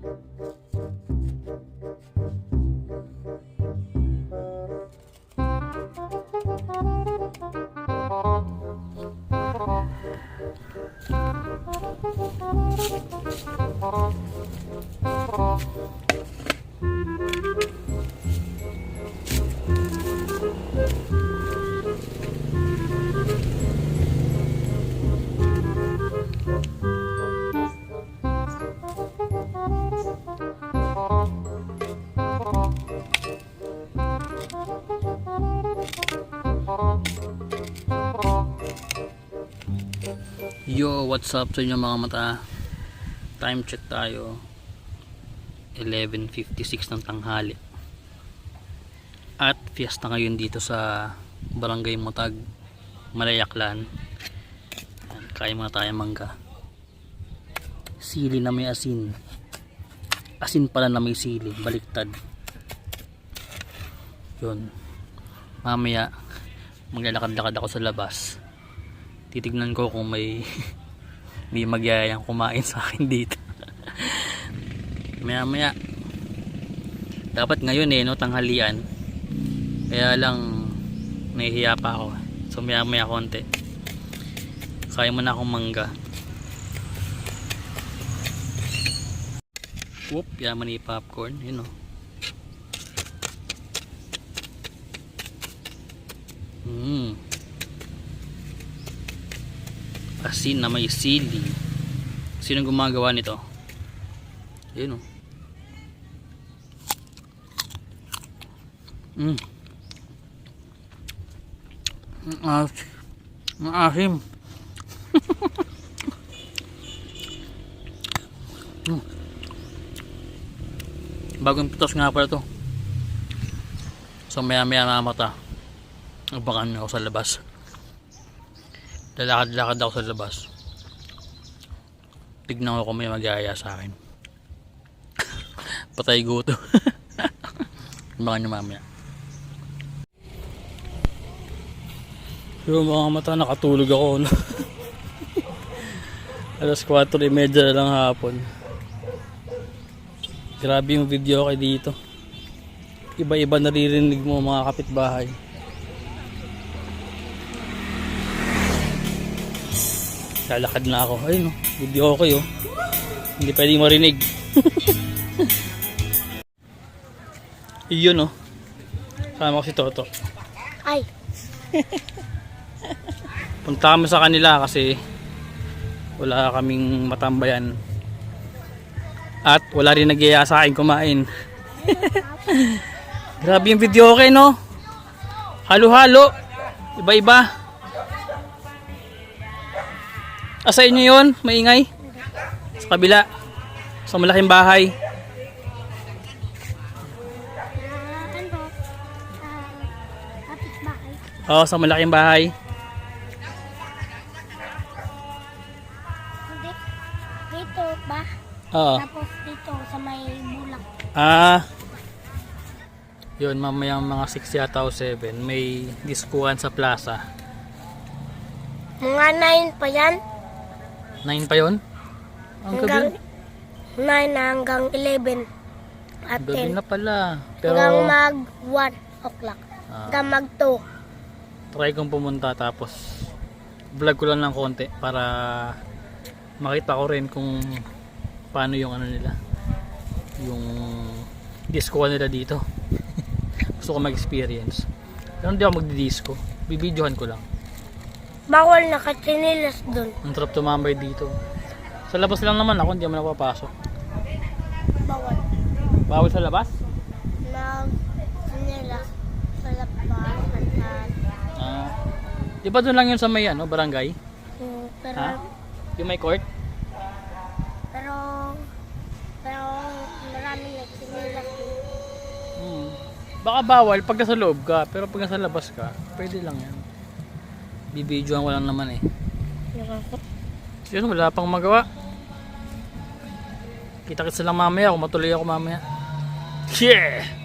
Thank Yo, what's up sa inyo mga mata? Time check tayo. 11.56 ng tanghali. At fiesta ngayon dito sa Barangay Mutag, Malayaklan. Kain muna tayo mangga. Sili na may asin. Asin pala na may sili. Baliktad. Yun. Mamaya, maglalakad-lakad ako sa labas. Titignan ko kung may may magyayang kumain sa akin dito. Maya maya dapat ngayon eh no tanghalian. Kaya lang nahihiya pa ako. So maya maya konti. Kaya mo na akong mangga. Whoop yaman ni popcorn. Yun o Mmm. Asin na may sili. Sino gumagawa nito? Ayun oh. Mm. Ang as- ang asim. mm. Bagong pitos nga pala to. So maya maya mga mata. Abangan ako sa labas. Lalakad-lakad ako sa labas. Tignan ko kung may magaya sa akin. Patay guto. Abangan nyo mamaya. Pero mga mata nakatulog ako. Alas 4.30 na lang hapon. Grabe yung video kay dito. Iba-iba naririnig mo mga kapitbahay. Lalakad na ako. Ayun, oh, video okay oh. Hindi pwedeng marinig. Iyon oh. Sama ko si Toto. Ay, Punta kami sa kanila kasi wala kaming matambayan. At wala rin nagyaya sa akin kumain. Grabe yung video okay no? Halo-halo. Iba-iba. Asa inyo yun? Maingay? Sa kabila? Sa malaking bahay? ah, ah. Oo, sa malaking bahay. Dito ba? Oo. Tapos dito sa may bulak. Ah. Yun, mamaya mga 6 yata o 7. May diskuhan sa plaza. Mga 9 pa yan. 9 pa yun? Ang Hanggang gabi. 9 na hanggang 11. At Gabi 10. na pala. Pero Hanggang mag 1 o'clock. ah, Hanggang mag 2. try kong pumunta tapos vlog ko lang ng konti para makita ko rin kung paano yung ano nila. Yung diskuhan nila dito. Gusto ko mag-experience. Pero hindi ako magdi-disco. Bibidyohan ko lang. Bawal nakachinilas dun. Ang trap tumambay dito. Sa labas lang naman ako, hindi naman ako papasok. Bawal. Bawal sa labas? Nag chinilas sa labas. Ah. di ba doon lang yun sa may ano, barangay? mm, pero, Ha? Yung may court? pero, pero maraming nagchinilas dun. Hmm. Baka bawal pag nasa loob ka, pero pag nasa labas ka, pwede lang yan. Bibidyoan ko lang naman eh. Yun, wala pang magawa. Kita-kits lang mamaya kung matuloy ako mamaya. Yeah!